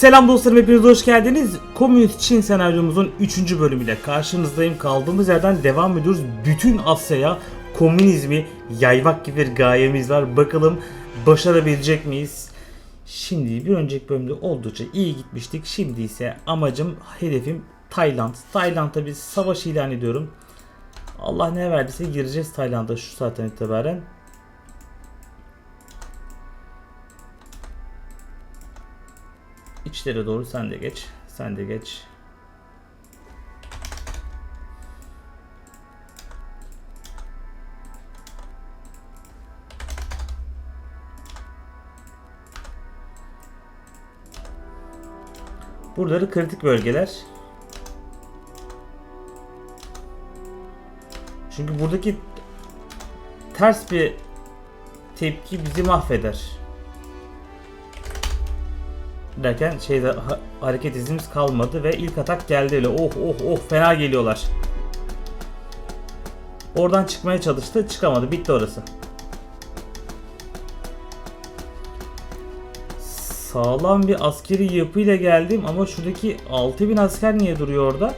Selam dostlarım hepiniz hoş geldiniz. Komünist Çin senaryomuzun 3. bölümüyle karşınızdayım. Kaldığımız yerden devam ediyoruz. Bütün Asya'ya komünizmi yaymak gibi bir gayemiz var. Bakalım başarabilecek miyiz? Şimdi bir önceki bölümde oldukça iyi gitmiştik. Şimdi ise amacım, hedefim Tayland. Tayland'a bir savaş ilan ediyorum. Allah ne verdiyse gireceğiz Tayland'a şu saatten itibaren. İçlere doğru sen de geç. Sen de geç. Buraları kritik bölgeler. Çünkü buradaki ters bir tepki bizi mahveder derken şeyde ha- hareket izimiz kalmadı ve ilk atak geldi öyle. Oh oh oh fena geliyorlar. Oradan çıkmaya çalıştı, çıkamadı. Bitti orası. Sağlam bir askeri yapıyla geldim ama şuradaki 6000 asker niye duruyor orada?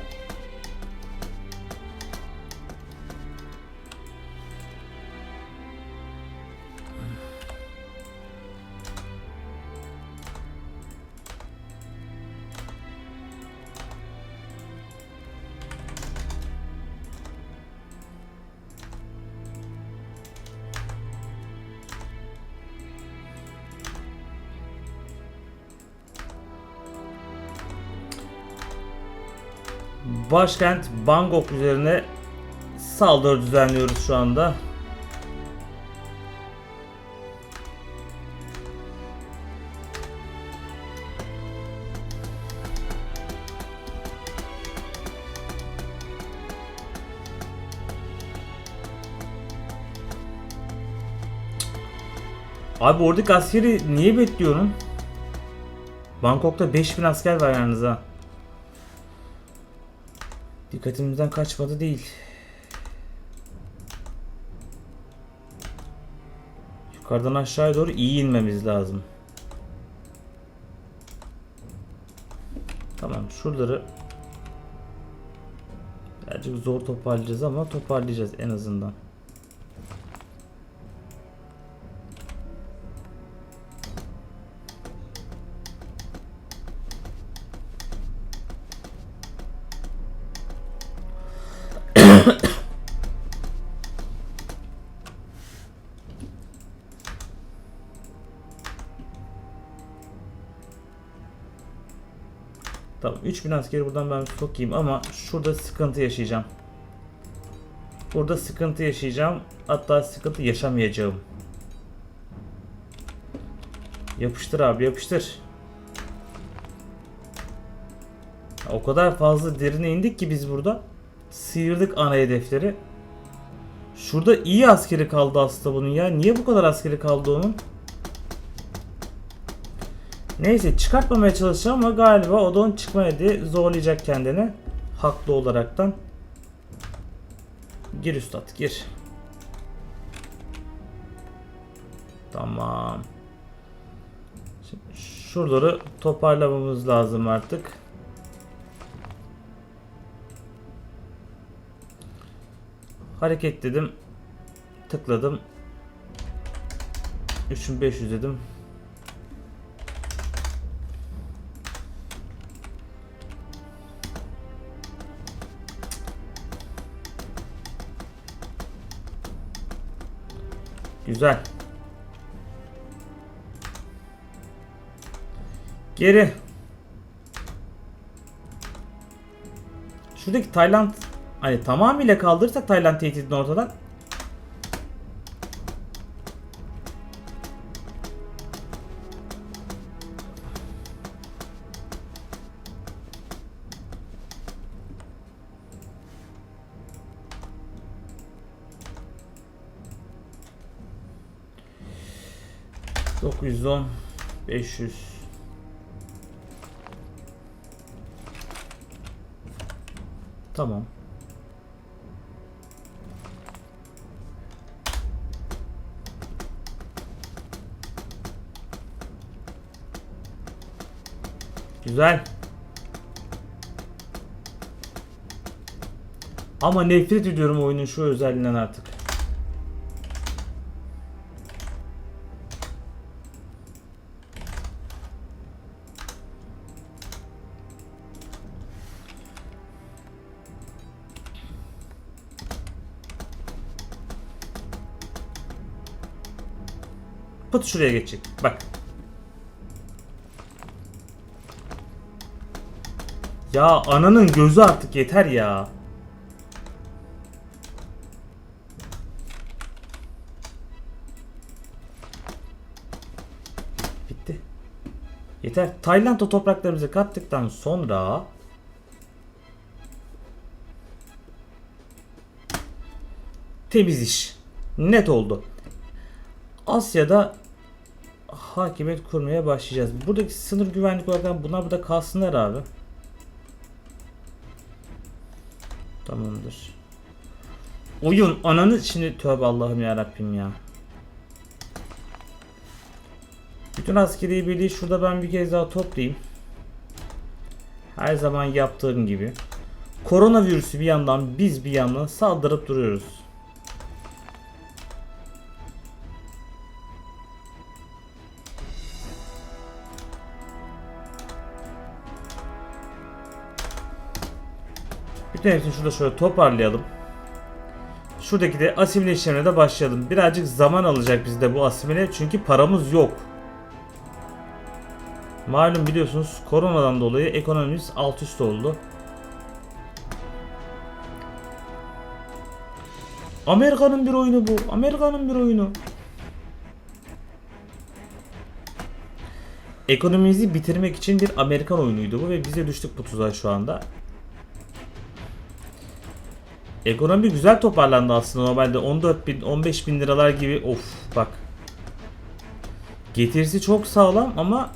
Başkent Bangkok üzerine saldırı düzenliyoruz şu anda. Abi oradaki askeri niye bekliyorum? Bangkok'ta 5000 asker var yalnız ha. Dikkatimizden kaçmadı değil. Yukarıdan aşağıya doğru iyi inmemiz lazım. Tamam şuraları birazcık zor toparlayacağız ama toparlayacağız en azından. Tamam 3000 askeri buradan ben sokayım ama şurada sıkıntı yaşayacağım. Burada sıkıntı yaşayacağım. Hatta sıkıntı yaşamayacağım. Yapıştır abi yapıştır. O kadar fazla derine indik ki biz burada. Sıyırdık ana hedefleri. Şurada iyi askeri kaldı aslında bunun ya. Niye bu kadar askeri kaldı onun? Neyse çıkartmamaya çalışacağım ama galiba o da onu çıkmaya diye zorlayacak kendini. Haklı olaraktan. Gir üstad gir. Tamam. Şimdi şuraları toparlamamız lazım artık. Hareket dedim. Tıkladım. 3500 dedim. Güzel. Geri. Şuradaki Tayland hani tamamıyla kaldırırsak Tayland tehdidini ortadan Dokuz yüz on, beş yüz. Tamam. Güzel. Ama nefret ediyorum oyunun şu özelliğinden artık. Şuraya geçecek. Bak. Ya ananın gözü artık yeter ya. Bitti. Yeter. Tayland'a topraklarımızı kattıktan sonra temiz iş. Net oldu. Asya'da hakimiyet kurmaya başlayacağız. Buradaki sınır güvenlik olarak bunlar burada kalsınlar abi. Tamamdır. Oyun ananı şimdi tövbe Allah'ım ya Rabbim ya. Bütün askeri birliği şurada ben bir kez daha toplayayım. Her zaman yaptığım gibi. Koronavirüsü bir yandan biz bir yandan saldırıp duruyoruz. Bütün hepsini şurada şöyle toparlayalım. Şuradaki de asimile işlemine de başlayalım. Birazcık zaman alacak bizde bu asimile çünkü paramız yok. Malum biliyorsunuz koronadan dolayı ekonomimiz alt üst oldu. Amerika'nın bir oyunu bu. Amerika'nın bir oyunu. Ekonomimizi bitirmek için bir Amerikan oyunuydu bu ve bize düştük bu tuzağa şu anda. Ekonomi güzel toparlandı aslında normalde 14 bin 15 bin liralar gibi of bak getirisi çok sağlam ama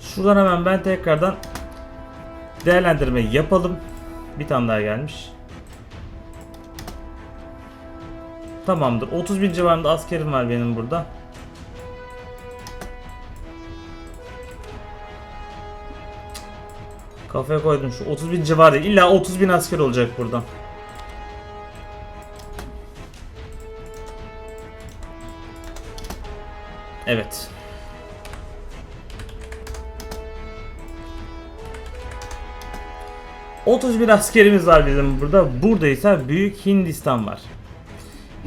Şuradan hemen ben tekrardan değerlendirme yapalım. Bir tane daha gelmiş. Tamamdır. 30 bin civarında askerim var benim burada. Kafaya koydum şu 30 bin civarı. İlla 30 bin asker olacak buradan. Evet. ...31 askerimiz var bizim burada. Burada ise Büyük Hindistan var.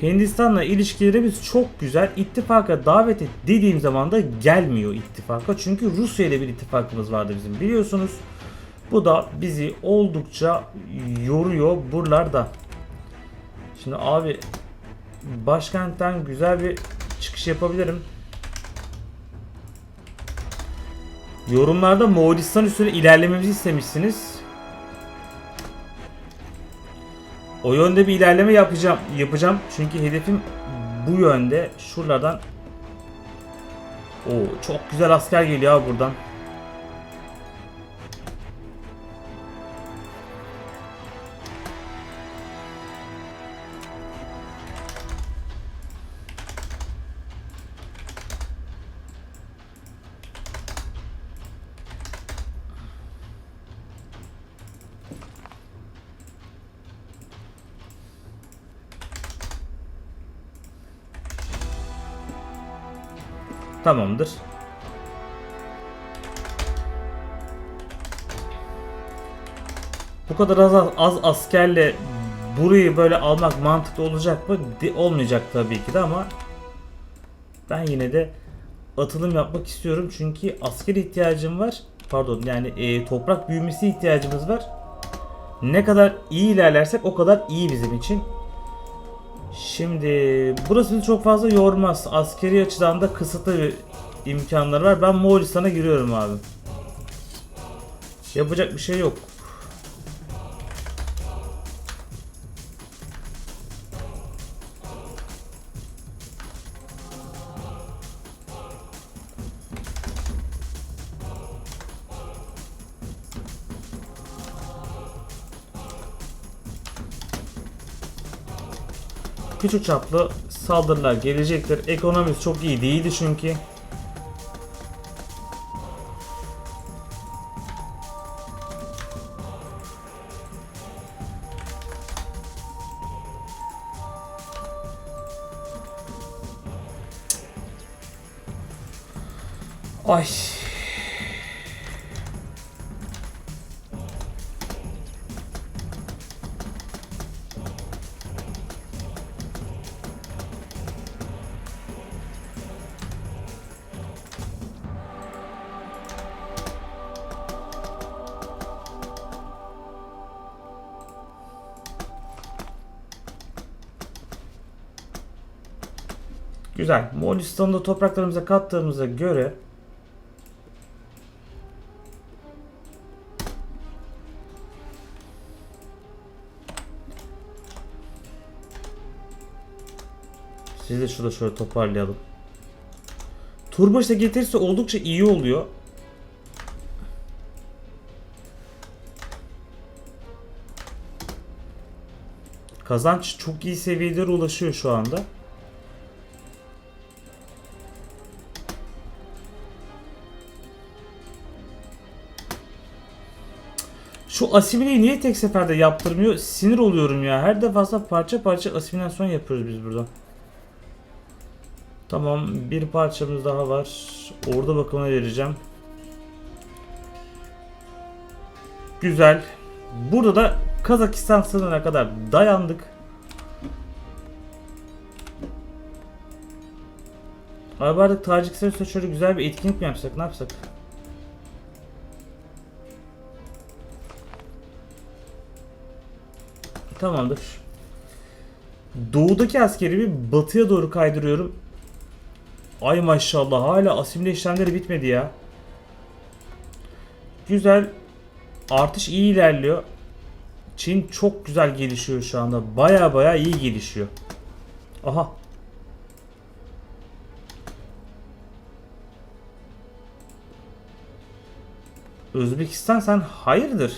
Hindistan'la ilişkilerimiz çok güzel. İttifaka davet et dediğim zaman da gelmiyor ittifaka. Çünkü Rusya ile bir ittifakımız vardı bizim biliyorsunuz. Bu da bizi oldukça yoruyor buralarda. Şimdi abi başkentten güzel bir çıkış yapabilirim. Yorumlarda Moğolistan üstüne ilerlememizi istemişsiniz. O yönde bir ilerleme yapacağım. Yapacağım. Çünkü hedefim bu yönde. Şuralardan Oo, çok güzel asker geliyor buradan. Tamamdır. Bu kadar az, az askerle burayı böyle almak mantıklı olacak mı? De, olmayacak tabii ki de ama ben yine de atılım yapmak istiyorum çünkü asker ihtiyacım var. Pardon yani e, toprak büyümesi ihtiyacımız var. Ne kadar iyi ilerlersek o kadar iyi bizim için. Şimdi burası bizi çok fazla yormaz. Askeri açıdan da kısıtlı bir imkanları var. Ben Moğolistan'a giriyorum abi. Yapacak bir şey yok. Küçük çaplı saldırılar gelecektir. Ekonomimiz çok iyi değildi çünkü. Güzel. Moğolistan'ı da topraklarımıza kattığımıza göre Sizi de şurada şöyle toparlayalım. Turbo işte getirirse oldukça iyi oluyor. Kazanç çok iyi seviyelere ulaşıyor şu anda. Şu asimileyi niye tek seferde yaptırmıyor? Sinir oluyorum ya. Her defasında parça parça asimilasyon yapıyoruz biz burada. Tamam bir parçamız daha var. Orada bakımına vereceğim. Güzel. Burada da Kazakistan sınırına kadar dayandık. Abi artık Tacikistan şöyle güzel bir etkinlik mi yapsak? Ne yapsak? Tamamdır. Doğudaki askeri bir batıya doğru kaydırıyorum. Ay maşallah hala asimile işlemleri bitmedi ya. Güzel. Artış iyi ilerliyor. Çin çok güzel gelişiyor şu anda. Baya baya iyi gelişiyor. Aha. Özbekistan sen hayırdır?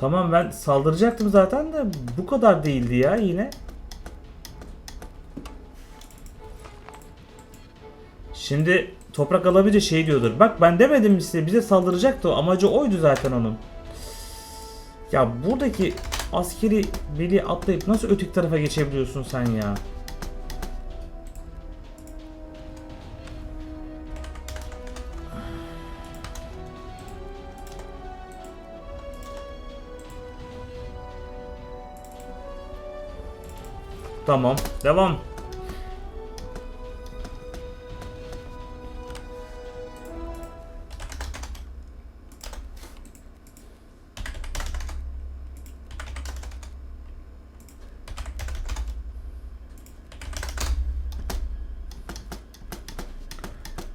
Tamam ben saldıracaktım zaten de bu kadar değildi ya yine. Şimdi toprak alabilir şey diyordur. Bak ben demedim size bize saldıracaktı. Amacı oydu zaten onun. Ya buradaki askeri beli atlayıp nasıl öteki tarafa geçebiliyorsun sen ya? Tamam. Devam.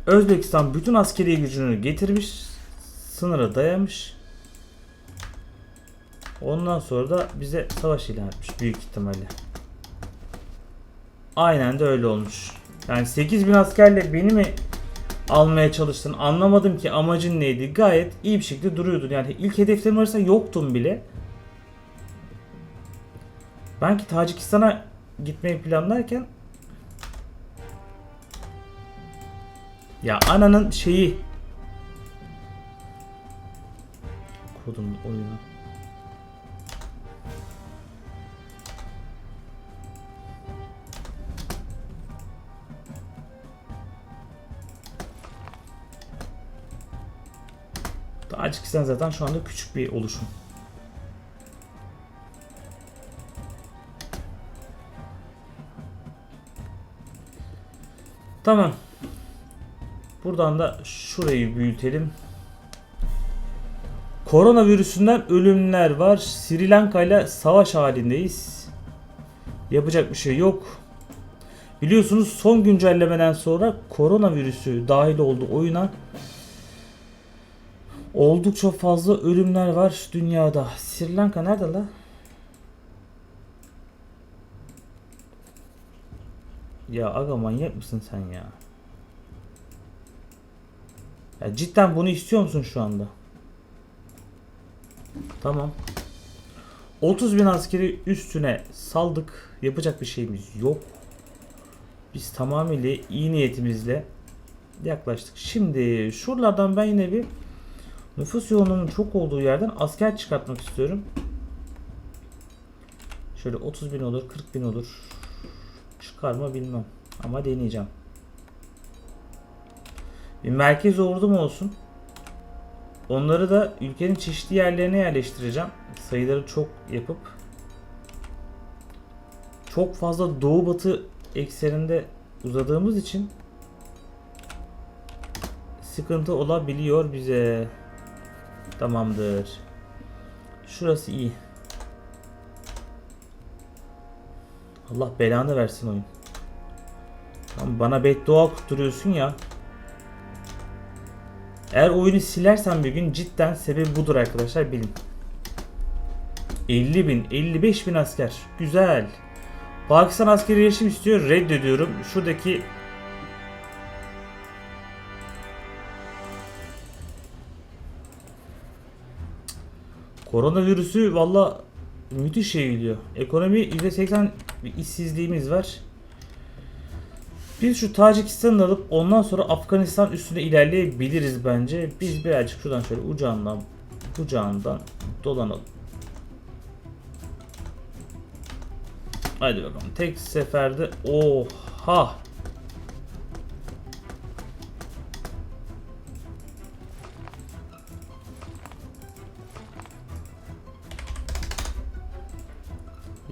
Özbekistan bütün askeri gücünü getirmiş. Sınıra dayamış. Ondan sonra da bize savaş ilan etmiş büyük ihtimalle. Aynen de öyle olmuş. Yani 8000 askerle beni mi almaya çalıştın anlamadım ki amacın neydi. Gayet iyi bir şekilde duruyordun. Yani ilk hedeflerim arasında yoktun bile. Ben ki Tacikistan'a gitmeyi planlarken Ya ananın şeyi Kodum oyunu Tacikistan zaten şu anda küçük bir oluşum. Tamam. Buradan da şurayı büyütelim. Koronavirüsünden ölümler var. Sri Lanka ile savaş halindeyiz. Yapacak bir şey yok. Biliyorsunuz son güncellemeden sonra koronavirüsü dahil oldu oyuna. Oldukça fazla ölümler var dünyada. Sri Lanka nerede la? Ya aga manyak mısın sen ya? Ya cidden bunu istiyor musun şu anda? Tamam. 30 bin askeri üstüne saldık. Yapacak bir şeyimiz yok. Biz tamamıyla iyi niyetimizle yaklaştık. Şimdi şuralardan ben yine bir nüfus yoğunluğunun çok olduğu yerden asker çıkartmak istiyorum. Şöyle 30 bin olur, 40 bin olur. Çıkarma bilmem. Ama deneyeceğim. Bir merkez ordum olsun. Onları da ülkenin çeşitli yerlerine yerleştireceğim. Sayıları çok yapıp çok fazla doğu batı ekseninde uzadığımız için sıkıntı olabiliyor bize. Tamamdır. Şurası iyi. Allah belanı versin oyun. Lan bana beddua kutturuyorsun ya. Eğer oyunu silersen bir gün cidden sebebi budur arkadaşlar bilin. 50 bin, 55 bin asker. Güzel. Pakistan askeri yaşam istiyor. Reddediyorum. Şuradaki Koronavirüsü valla müthiş şey gidiyor. Ekonomi %80 bir işsizliğimiz var. Biz şu Tacikistan'ı alıp ondan sonra Afganistan üstüne ilerleyebiliriz bence. Biz birazcık şuradan şöyle ucağından bucağından dolanalım. Hadi bakalım. Tek seferde oha.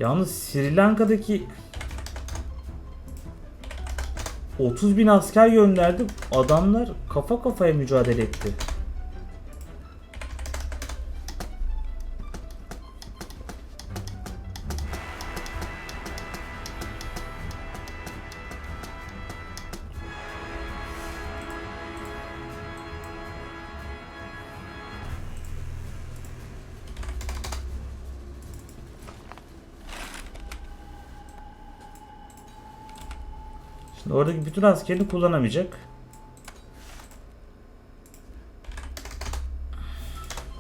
Yalnız Sri Lanka'daki 30 bin asker gönderdim. Adamlar kafa kafaya mücadele etti. Şimdi oradaki bütün askerini kullanamayacak.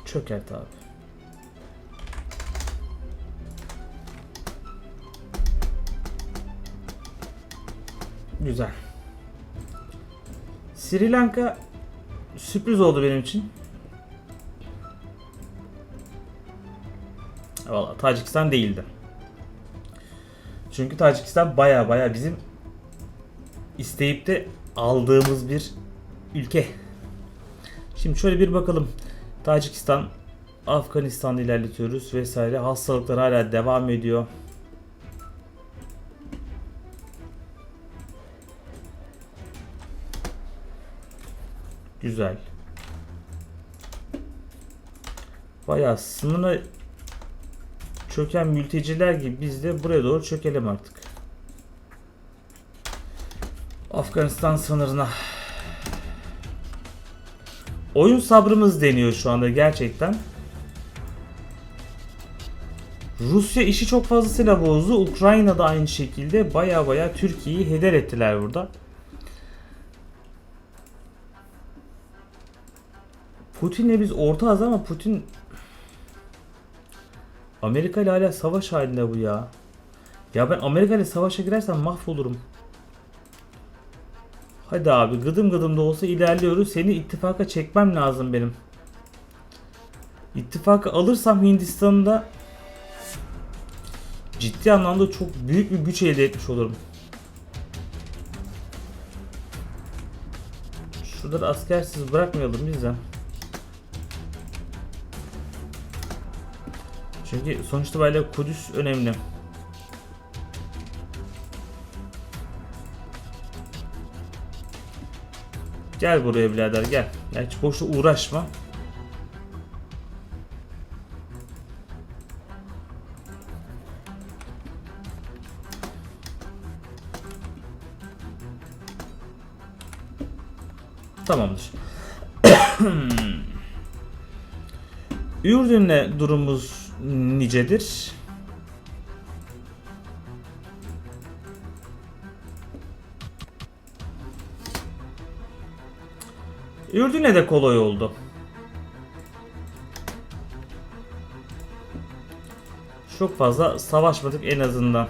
Çökert abi. Güzel. Sri Lanka sürpriz oldu benim için. Valla Tacikistan değildi. Çünkü Tacikistan baya baya bizim isteyip de aldığımız bir ülke. Şimdi şöyle bir bakalım. Tacikistan, Afganistan'da ilerletiyoruz vesaire. Hastalıklar hala devam ediyor. Güzel. Bayağı sınırına çöken mülteciler gibi biz de buraya doğru çökelim artık. Afganistan sınırına. Oyun sabrımız deniyor şu anda gerçekten. Rusya işi çok fazlasıyla bozdu. Ukrayna da aynı şekilde baya baya Türkiye'yi heder ettiler burada. Putin'le biz ortağız ama Putin Amerika ile hala savaş halinde bu ya. Ya ben Amerika ile savaşa girersem mahvolurum. Hadi abi gıdım gıdım da olsa ilerliyoruz. Seni ittifaka çekmem lazım benim. İttifakı alırsam Hindistan'da ciddi anlamda çok büyük bir güç elde etmiş olurum. Şurada askersiz bırakmayalım biz de. Çünkü sonuçta böyle Kudüs önemli. Gel buraya birader gel. Ya hiç boşu uğraşma. Tamamdır. Ürdün'le durumumuz nicedir? Ürdün'e de kolay oldu. Çok fazla savaşmadık en azından.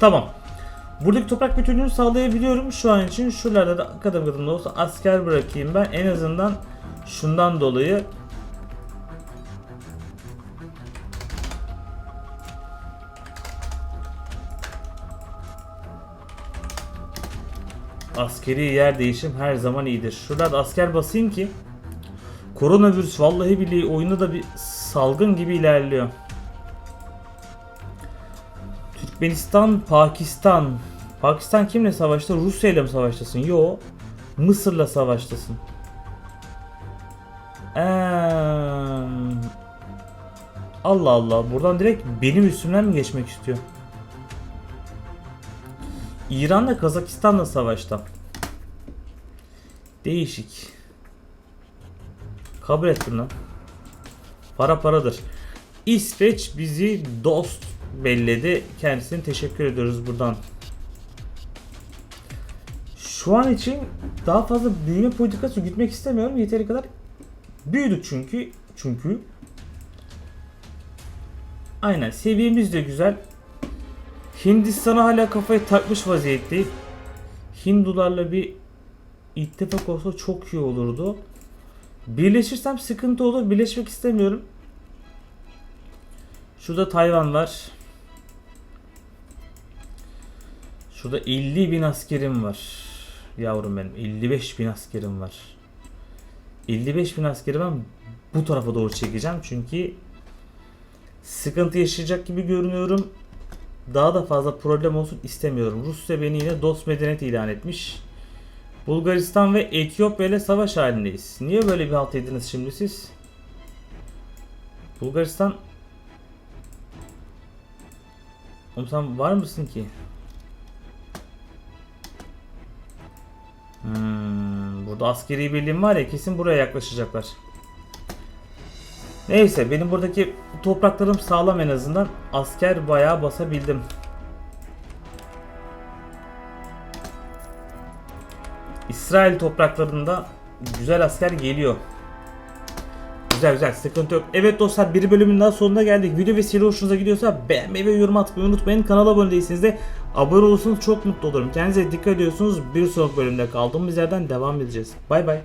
Tamam. Buradaki toprak bütünlüğünü sağlayabiliyorum şu an için. Şuralarda da kadın kadın da olsa asker bırakayım ben. En azından şundan dolayı askeri yer değişim her zaman iyidir. Şurada asker basayım ki koronavirüs vallahi billahi oyunda da bir salgın gibi ilerliyor. Türkmenistan, Pakistan. Pakistan kimle savaştı? Rusya ile mi savaştasın? Yo. Mısır'la savaştasın. Eee... Allah Allah. Buradan direkt benim üstümden mi geçmek istiyor? İran'la Kazakistan'la savaşta. Değişik. Kabul ettim lan. Para paradır. İsveç bizi dost belledi. Kendisine teşekkür ediyoruz buradan. Şu an için daha fazla büyüme politikası gütmek istemiyorum. Yeteri kadar büyüdük çünkü. Çünkü Aynen seviyemiz de güzel. Hindistan'a hala kafayı takmış vaziyetteyim. Hindularla bir ittifak olsa çok iyi olurdu. Birleşirsem sıkıntı olur. Birleşmek istemiyorum. Şurada Tayvan var. Şurada 50 bin askerim var. Yavrum benim 55 bin askerim var. 55 bin askeri ben bu tarafa doğru çekeceğim. Çünkü sıkıntı yaşayacak gibi görünüyorum. Daha da fazla problem olsun istemiyorum. Rusya beni yine dost medeniyet ilan etmiş. Bulgaristan ve Etiyopya ile savaş halindeyiz. Niye böyle bir halt ediniz şimdi siz? Bulgaristan Oğlum sen var mısın ki? Hmm, burada askeri birliğim var ya kesin buraya yaklaşacaklar. Neyse benim buradaki topraklarım sağlam en azından. Asker bayağı basabildim. İsrail topraklarında güzel asker geliyor. Güzel güzel sıkıntı yok. Evet dostlar bir bölümün daha sonuna geldik. Video ve seri hoşunuza gidiyorsa beğenmeyi ve yorum atmayı unutmayın. Kanala abone değilseniz de abone olursanız çok mutlu olurum. Kendinize dikkat ediyorsunuz. Bir sonraki bölümde kaldığımız yerden devam edeceğiz. Bay bay.